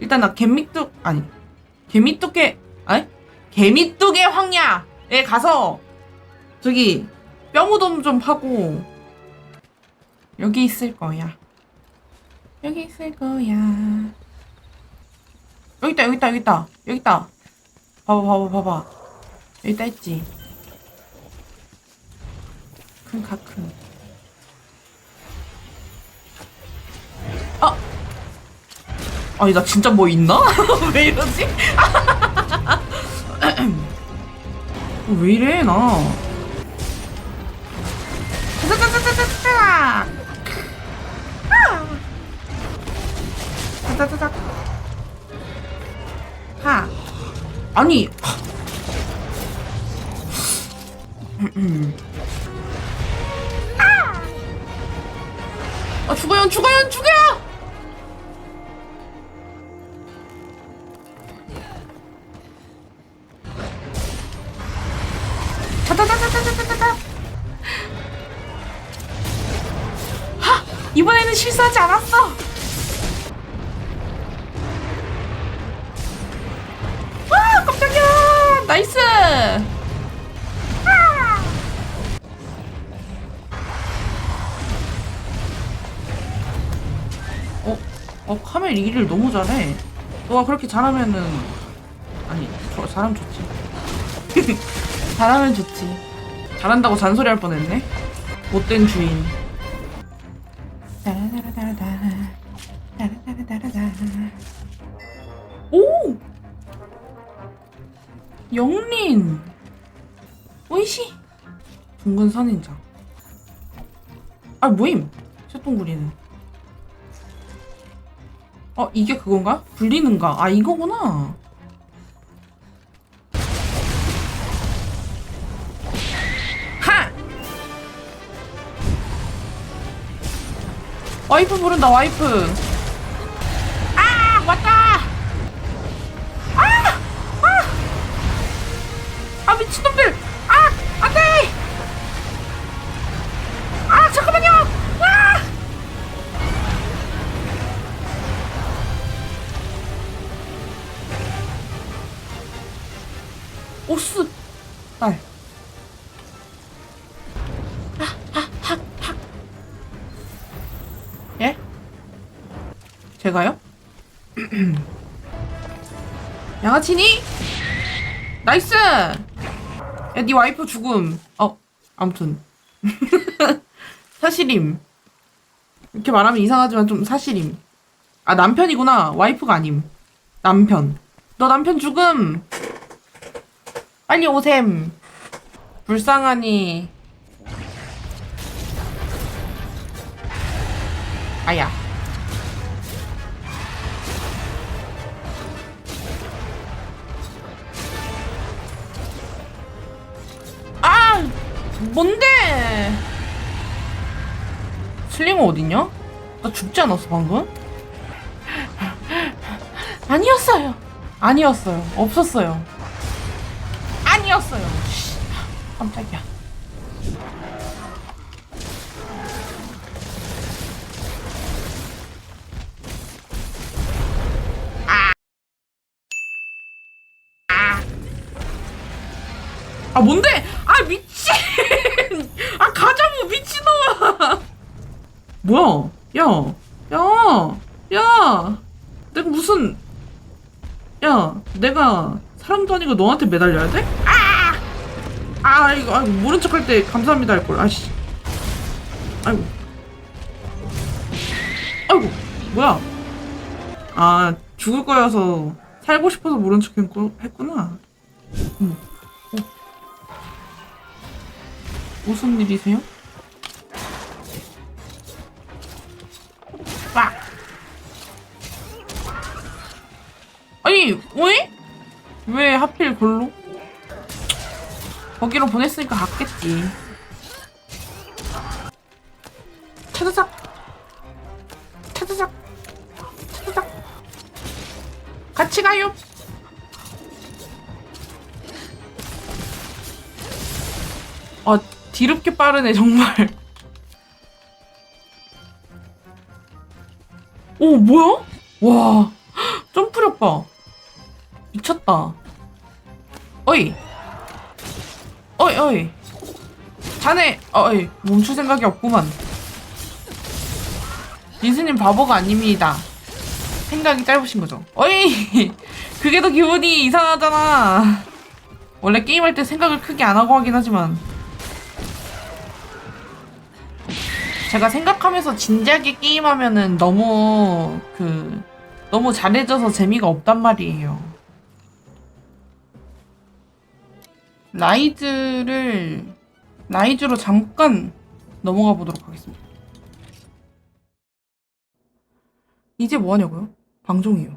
일단 나 개미뚝 아니 개미뚝개 아니 개미뚝의 황야에 가서 저기 뼈무덤 좀 파고 여기 있을 거야. 여기 있을 거야. 여기 있다 여기 있다 여기 있다 여기 있다. 봐봐 봐봐 봐봐 여기 있다 있지. 큰 가 큰. 아니 나 진짜 뭐 있나? 왜 이러지? 왜 이래 나? 하. 아니. 아 죽어요 죽어요 죽여! 하! 이번에는 실수하지 않았어. 와 깜짝이야 나이스. 아! 어, 어 카멜 일을 너무 잘해. 너가 그렇게 잘하면은 아니 저 잘하면 좋지. 잘하면 좋지. 잘한다고 잔소리 할 뻔했네. 못된 주인. 오! 영린! 오이시! 둥근 선인장. 아, 뭐임? 쇠똥구리는. 어, 이게 그건가? 불리는가? 아, 이거구나. 와이프 부른다 와이프. 아 왔다. 아아. 아, 미친놈들. 아 안돼. 아 잠깐만요. 아. 오스. 딸 제가요? 양아치니? 나이스! 야, 네 와이프 죽음. 어, 아무튼. 사실임. 이렇게 말하면 이상하지만 좀 사실임. 아, 남편이구나. 와이프가 아님. 남편. 너 남편 죽음! 빨리 오셈. 불쌍하니. 아야. 뭔데? 슬링어 어딨냐? 나 죽지 않았어, 방금? 아니었어요. 아니었어요. 없었어요. 아니었어요. 씨, 깜짝이야. 아 뭔데? 아 미 친! 아 가자고 미친놈아! 뭐야? 야, 야, 야! 내가 무슨? 야, 내가 사람도 아니고 너한테 매달려야 돼? 아! 아 이거 아이고 모른 척할 때 감사합니다 할 걸. 아씨. 아이고. 아이고 뭐야? 아 죽을 거여서 살고 싶어서 모른 척 했구- 했구나. 음. 무슨 일이세요? 빡! 아니, 왜? 왜 하필 골로? 거기로 보냈으니까 갔겠지. 차자작! 차자작! 차자작! 같이 가요! 아, 뒤럽게 빠르네, 정말. 오, 뭐야? 와. 점프력 봐. 미쳤다. 어이. 어이, 어이. 자네, 어이. 멈출 생각이 없구만. 민수님 바보가 아닙니다. 생각이 짧으신 거죠. 어이! 그게 더 기분이 이상하잖아. 원래 게임할 때 생각을 크게 안 하고 하긴 하지만. 제가 생각하면서 진지하게 게임하면은 너무 그 너무 잘해져서 재미가 없단 말이에요. 라이즈를 라이즈로 잠깐 넘어가 보도록 하겠습니다. 이제 뭐 하냐고요? 방종이요.